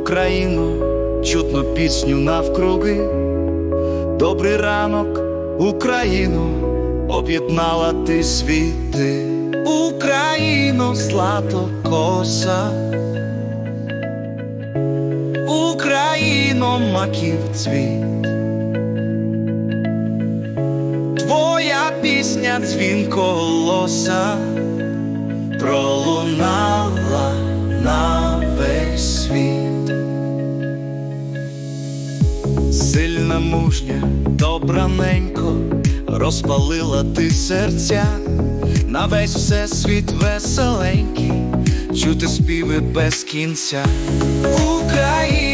Україно, чутно пісню навкруги. Добрий ранок, Україно, об'єднала ти світи. Україно, злато коса. Україно, маків цвіт. Твоя пісня дзвінко голоса пролунала на Сильна мужня, добраненько, розпалила ти серця, на весь всесвіт веселенький, чути співи без кінця. Україно,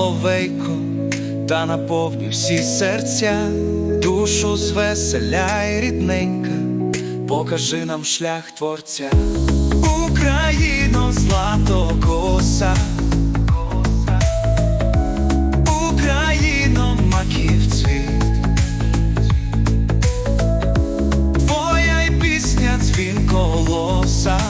соловейко, та наповнюй всі серця, душу звеселяй рідненька, покажи нам шлях творця, Україно, злато коса, Україно, маківці, твоя пісня дзвінко лоса.